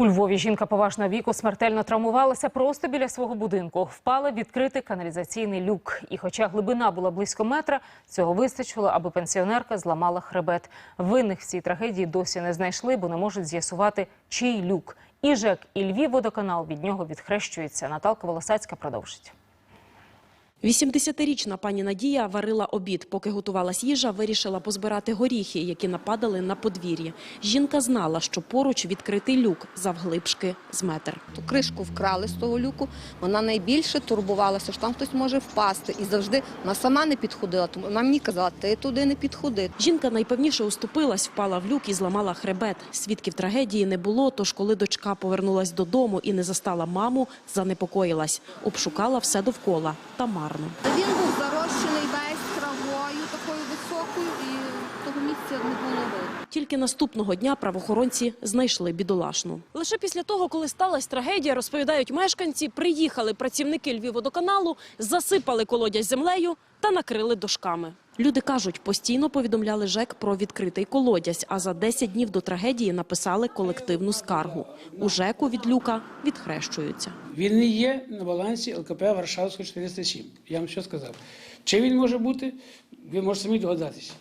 У Львові жінка поважного віку смертельно травмувалася просто біля свого будинку. Впала відкритий каналізаційний люк. І хоча глибина була близько метра, цього вистачило, аби пенсіонерка зламала хребет. Винних в цій трагедії досі не знайшли, бо не можуть з'ясувати, чий люк. І ЖЕК, і Львів-водоканал від нього відхрещується. Наталка Волосацька продовжить. 80-річна пані Надія варила обід. Поки готувалась їжа, вирішила позбирати горіхи, які нападали на подвір'ї. Жінка знала, що поруч відкритий люк завглибшки з метр. Ту кришку вкрали з того люку, вона найбільше турбувалася, що там хтось може впасти. І завжди вона сама не підходила. Тому вона мені казала, ти туди не підходи. Жінка найпевніше уступилась, впала в люк і зламала хребет. Свідків трагедії не було, тож коли дочка повернулась додому і не застала маму, занепокоїлась. Обшукала все довкола та марно. Він був зарощений весь травою, такою високою, і того місця не було. Тільки наступного дня правоохоронці знайшли бідолашну. Лише після того, коли сталася трагедія, розповідають мешканці, приїхали працівники Львівводоканалу, засипали колодязь землею та накрили дошками. Люди кажуть, постійно повідомляли ЖЕК про відкритий колодязь, а за 10 днів до трагедії написали колективну скаргу. У ЖЕКу від люка відхрещуються. Він не є на балансі ЛКП Варшавського 407. Я вам що сказав. Чи він може бути, ви можете самі догадатися.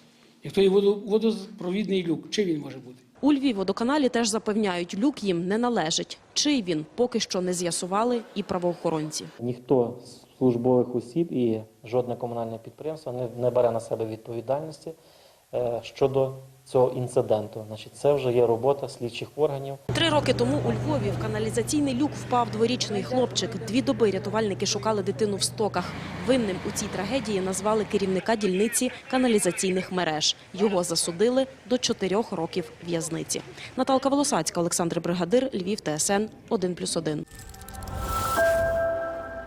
Як той водо- водопровідний люк, чи він може бути? У Львівводоканалі теж запевняють, люк їм не належить. Чий він, поки що не з'ясували і правоохоронці. Ніхто з службових осіб і жодне комунальне підприємство не, не бере на себе відповідальності е, щодо цього інциденту. Значить, це вже є робота слідчих органів. Три роки тому у Львові в каналізаційний люк впав дворічний хлопчик. Дві доби рятувальники шукали дитину в стоках. Винним у цій трагедії назвали керівника дільниці каналізаційних мереж. Його засудили до чотирьох років в'язниці. Наталка Волосацька, Олександр Бригадир, Львів, ТСН 1+,1.